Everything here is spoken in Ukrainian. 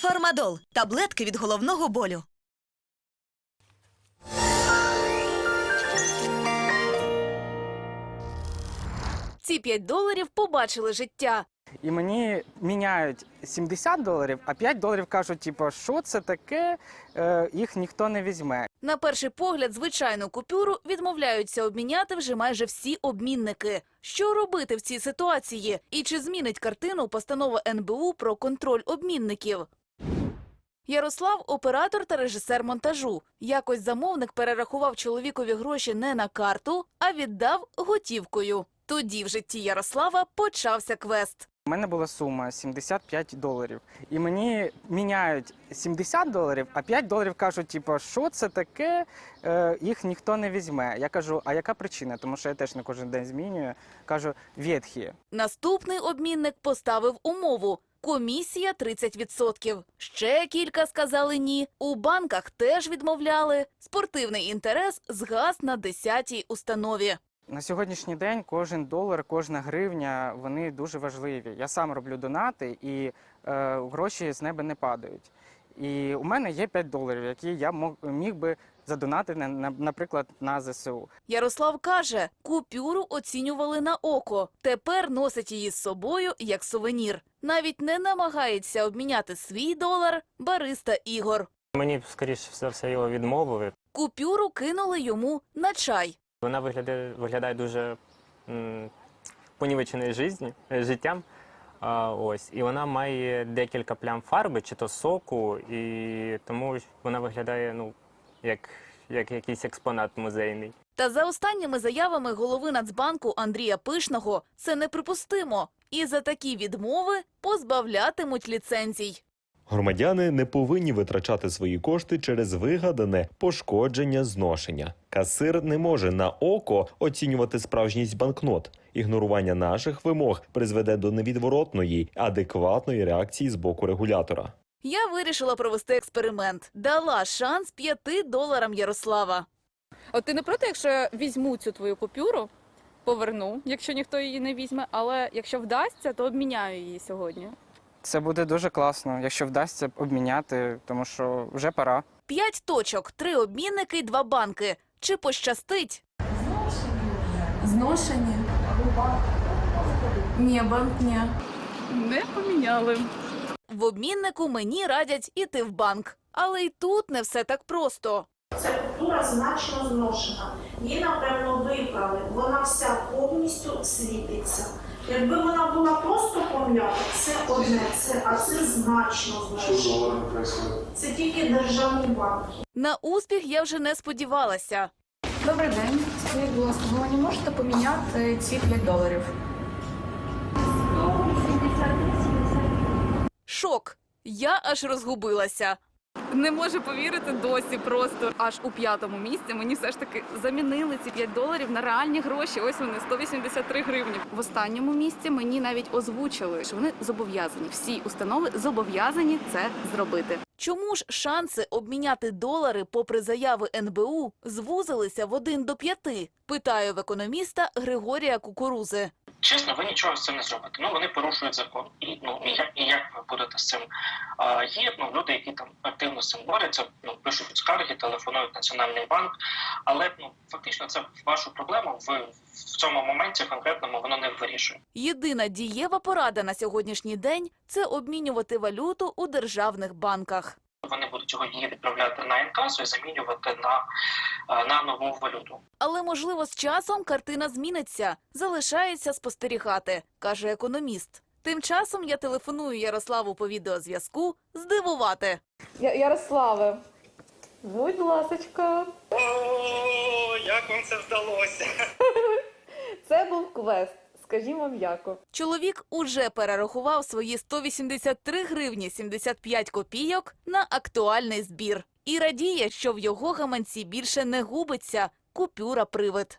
Фармадол таблетки від головного болю. Ці 5 доларів побачили життя. І мені міняють 70 доларів, а 5 доларів кажуть, типу, що це таке, е, їх ніхто не візьме. На перший погляд, звичайну купюру відмовляються обміняти вже майже всі обмінники. Що робити в цій ситуації? І чи змінить картину постанова НБУ про контроль обмінників? Ярослав оператор та режисер монтажу. Якось замовник перерахував чоловікові гроші не на карту, а віддав готівкою. Тоді в житті Ярослава почався квест. У мене була сума 75 доларів. І мені міняють 70 доларів, а 5 доларів кажуть, типу, що це таке, е, їх ніхто не візьме. Я кажу, а яка причина? Тому що я теж не кожен день змінюю. Кажу, ветхі. Наступний обмінник поставив умову. Комісія 30%. Ще кілька сказали ні. У банках теж відмовляли. Спортивний інтерес згас на 10-й установі. На сьогоднішній день кожен долар, кожна гривня вони дуже важливі. Я сам роблю донати, і е, гроші з неба не падають. І у мене є 5 доларів, які я мог, міг би задонатити, на- на- наприклад, на ЗСУ. Ярослав каже, купюру оцінювали на око. Тепер носить її з собою як сувенір. Навіть не намагається обміняти свій долар бариста Ігор. Мені, скоріше за все, його відмовили. Купюру кинули йому на чай. Вона виглядає, виглядає дуже м, понівеченою життям. А, ось. І вона має декілька плям фарби чи то соку, і тому вона виглядає ну, як, як якийсь експонат музейний. Та за останніми заявами голови Нацбанку Андрія Пишного це неприпустимо. І за такі відмови позбавлятимуть ліцензій. Громадяни не повинні витрачати свої кошти через вигадане пошкодження зношення. Касир не може на око оцінювати справжність банкнот. Ігнорування наших вимог призведе до невідворотної, адекватної реакції з боку регулятора. Я вирішила провести експеримент. Дала шанс п'яти доларам Ярослава. От ти не проти, якщо я візьму цю твою купюру, поверну, якщо ніхто її не візьме, але якщо вдасться, то обміняю її сьогодні. Це буде дуже класно, якщо вдасться обміняти, тому що вже пора. П'ять точок, три обмінники й два банки. Чи пощастить? Зношені. Ні, банк ні. Не поміняли. В обміннику мені радять іти в банк. Але й тут не все так просто. Ця культура значно зношена. Її, напевно, випрали. Вона вся повністю світиться. Якби вона була просто пом'ята, це одне, це, а це значно зношена. Це тільки державні банки. На успіх я вже не сподівалася. Добрий день. Скажіть, будь ласка, ви мені можете поміняти ці 5 доларів? Шок. Я аж розгубилася. Не можу повірити досі просто. Аж у п'ятому місці мені все ж таки замінили ці 5 доларів на реальні гроші. Ось вони 183 гривні. В останньому місці мені навіть озвучили, що вони зобов'язані. Всі установи зобов'язані це зробити. Чому ж шанси обміняти долари попри заяви НБУ звузилися в один до п'яти? Питаю в економіста Григорія Кукурузи. Чесно, ви нічого з цим не зробите. Ну вони порушують закон. І ну і як, і як ви будете з цим? А, є ну люди, які там активно з цим борються, ну пишуть скарги, телефонують в національний банк. Але ну фактично це вашу проблему в, в цьому моменті конкретному воно не вирішує. Єдина дієва порада на сьогоднішній день це обмінювати валюту у державних банках. Вони будуть його її відправляти на інкасу і замінювати на, на нову валюту. Але можливо з часом картина зміниться. Залишається спостерігати, каже економіст. Тим часом я телефоную Ярославу по відеозв'язку здивувати. Я- Ярославе, будь ласочка, О, як вам це вдалося? це був квест. Скажімо м'яко. Чоловік уже перерахував свої 183 гривні 75 копійок на актуальний збір і радіє, що в його гаманці більше не губиться купюра привид.